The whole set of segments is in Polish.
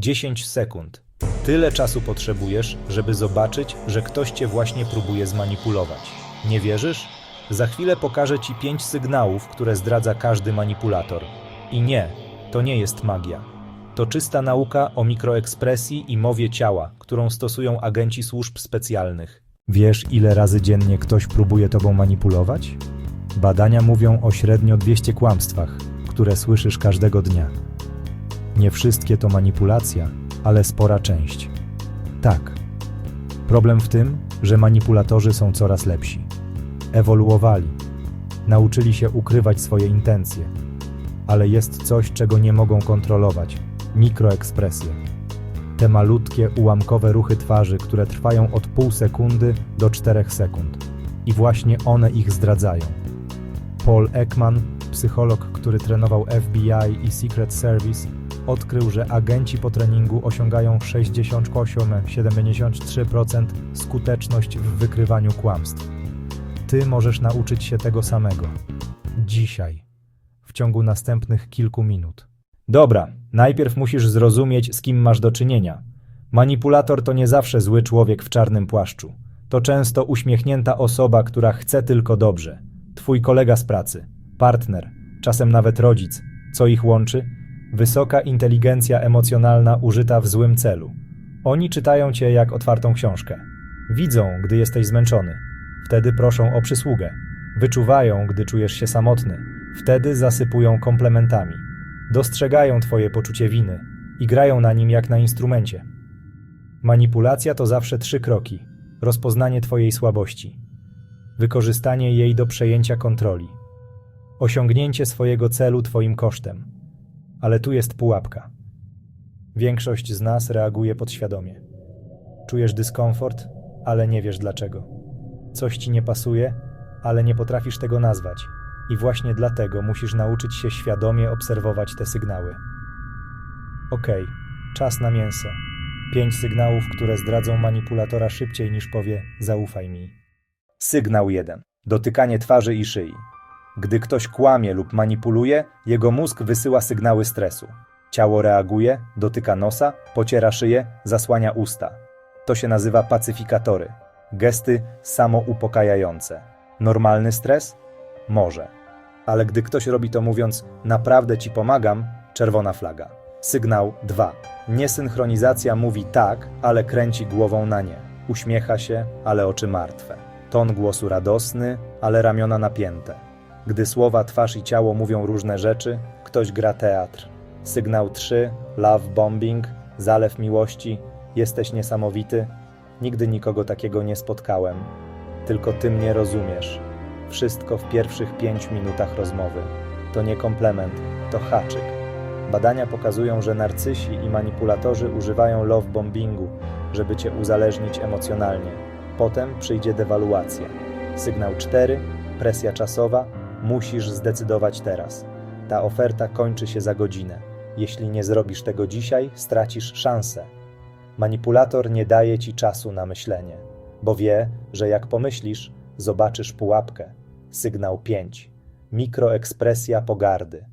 10 sekund. Tyle czasu potrzebujesz, żeby zobaczyć, że ktoś cię właśnie próbuje zmanipulować. Nie wierzysz? Za chwilę pokażę ci pięć sygnałów, które zdradza każdy manipulator. I nie, to nie jest magia. To czysta nauka o mikroekspresji i mowie ciała, którą stosują agenci służb specjalnych. Wiesz, ile razy dziennie ktoś próbuje tobą manipulować? Badania mówią o średnio 200 kłamstwach, które słyszysz każdego dnia. Nie wszystkie to manipulacja, ale spora część. Tak. Problem w tym, że manipulatorzy są coraz lepsi. Ewoluowali. Nauczyli się ukrywać swoje intencje. Ale jest coś, czego nie mogą kontrolować mikroekspresje. Te malutkie, ułamkowe ruchy twarzy, które trwają od pół sekundy do czterech sekund. I właśnie one ich zdradzają. Paul Ekman, psycholog, który trenował FBI i Secret Service, odkrył, że agenci po treningu osiągają 68-73% skuteczność w wykrywaniu kłamstw. Ty możesz nauczyć się tego samego. Dzisiaj. W ciągu następnych kilku minut. Dobra, najpierw musisz zrozumieć, z kim masz do czynienia. Manipulator to nie zawsze zły człowiek w czarnym płaszczu. To często uśmiechnięta osoba, która chce tylko dobrze. Twój kolega z pracy, partner, czasem nawet rodzic. Co ich łączy? Wysoka inteligencja emocjonalna użyta w złym celu. Oni czytają cię jak otwartą książkę. Widzą, gdy jesteś zmęczony. Wtedy proszą o przysługę. Wyczuwają, gdy czujesz się samotny. Wtedy zasypują komplementami. Dostrzegają twoje poczucie winy i grają na nim jak na instrumencie. Manipulacja to zawsze trzy kroki: rozpoznanie twojej słabości, wykorzystanie jej do przejęcia kontroli, osiągnięcie swojego celu twoim kosztem. Ale tu jest pułapka. Większość z nas reaguje podświadomie. Czujesz dyskomfort, ale nie wiesz dlaczego. Coś ci nie pasuje, ale nie potrafisz tego nazwać. I właśnie dlatego musisz nauczyć się świadomie obserwować te sygnały. Okej, czas na mięso. Pięć sygnałów, które zdradzą manipulatora szybciej niż powie zaufaj mi. Sygnał 1. Dotykanie twarzy i szyi. Gdy ktoś kłamie lub manipuluje, jego mózg wysyła sygnały stresu. Ciało reaguje, dotyka nosa, pociera szyję, zasłania usta. To się nazywa pacyfikatory. Gesty samouspokajające. Normalny stres? Może. Ale gdy ktoś robi to mówiąc naprawdę ci pomagam, czerwona flaga. Sygnał 2. Niesynchronizacja mówi tak, ale kręci głową na nie. Uśmiecha się, ale oczy martwe. Ton głosu radosny, ale ramiona napięte. Gdy słowa, twarz i ciało mówią różne rzeczy, ktoś gra teatr. Sygnał 3. Love bombing, zalew miłości. Jesteś niesamowity. Nigdy nikogo takiego nie spotkałem. Tylko ty mnie rozumiesz. Wszystko w pierwszych pięć minutach rozmowy. To nie komplement, to haczyk. Badania pokazują, że narcysi i manipulatorzy używają love bombingu, żeby cię uzależnić emocjonalnie. Potem przyjdzie dewaluacja. Sygnał 4, presja czasowa, musisz zdecydować teraz. Ta oferta kończy się za godzinę. Jeśli nie zrobisz tego dzisiaj, stracisz szansę. Manipulator nie daje ci czasu na myślenie, bo wie, że jak pomyślisz, zobaczysz pułapkę. Sygnał 5. Mikroekspresja pogardy.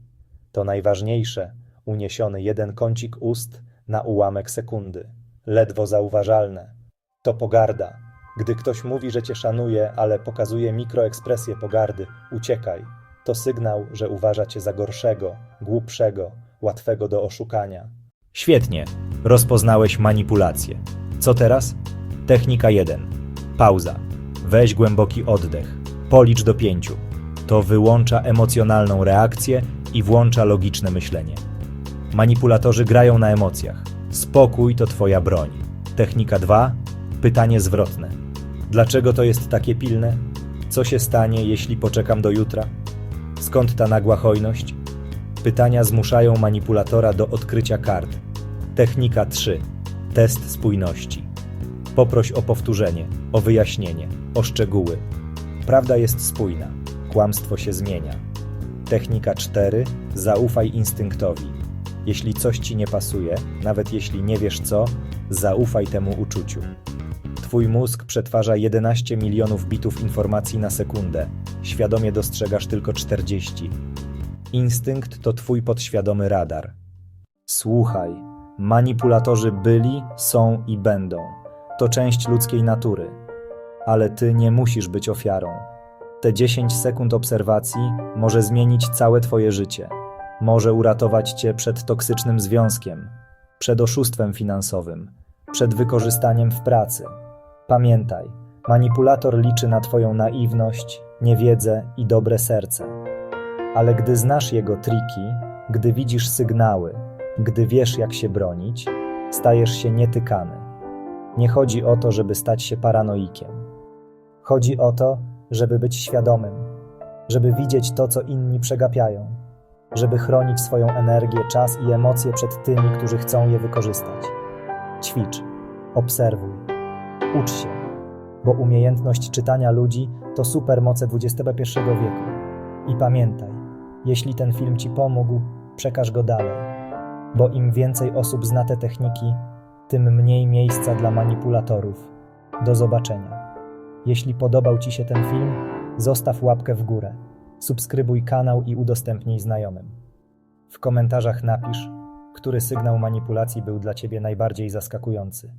To najważniejsze, uniesiony jeden kącik ust na ułamek sekundy. Ledwo zauważalne. To pogarda. Gdy ktoś mówi, że cię szanuje, ale pokazuje mikroekspresję pogardy, uciekaj. To sygnał, że uważa cię za gorszego, głupszego, łatwego do oszukania. Świetnie. Rozpoznałeś manipulację. Co teraz? Technika 1. Pauza. Weź głęboki oddech. Policz do pięciu. To wyłącza emocjonalną reakcję i włącza logiczne myślenie. Manipulatorzy grają na emocjach. Spokój to twoja broń. Technika 2. Pytanie zwrotne. Dlaczego to jest takie pilne? Co się stanie, jeśli poczekam do jutra? Skąd ta nagła hojność? Pytania zmuszają manipulatora do odkrycia kart. Technika 3. Test spójności. Poproś o powtórzenie, o wyjaśnienie, o szczegóły. Prawda jest spójna, kłamstwo się zmienia. Technika 4. Zaufaj instynktowi. Jeśli coś ci nie pasuje, nawet jeśli nie wiesz co, zaufaj temu uczuciu. Twój mózg przetwarza 11 milionów bitów informacji na sekundę. Świadomie dostrzegasz tylko 40. Instynkt to twój podświadomy radar. Słuchaj, Manipulatorzy byli, są i będą. To część ludzkiej natury. Ale ty nie musisz być ofiarą. Te 10 sekund obserwacji może zmienić całe twoje życie. Może uratować cię przed toksycznym związkiem, przed oszustwem finansowym, przed wykorzystaniem w pracy. Pamiętaj, manipulator liczy na twoją naiwność, niewiedzę i dobre serce. Ale gdy znasz jego triki, gdy widzisz sygnały, gdy wiesz, jak się bronić, stajesz się nietykany. Nie chodzi o to, żeby stać się paranoikiem. Chodzi o to, żeby być świadomym, żeby widzieć to, co inni przegapiają, żeby chronić swoją energię, czas i emocje przed tymi, którzy chcą je wykorzystać. Ćwicz, obserwuj, ucz się, bo umiejętność czytania ludzi to supermoce XXI wieku. I pamiętaj, jeśli ten film Ci pomógł, przekaż go dalej, bo im więcej osób zna te techniki, tym mniej miejsca dla manipulatorów. Do zobaczenia. Jeśli podobał Ci się ten film, zostaw łapkę w górę, subskrybuj kanał i udostępnij znajomym. W komentarzach napisz, który sygnał manipulacji był dla Ciebie najbardziej zaskakujący.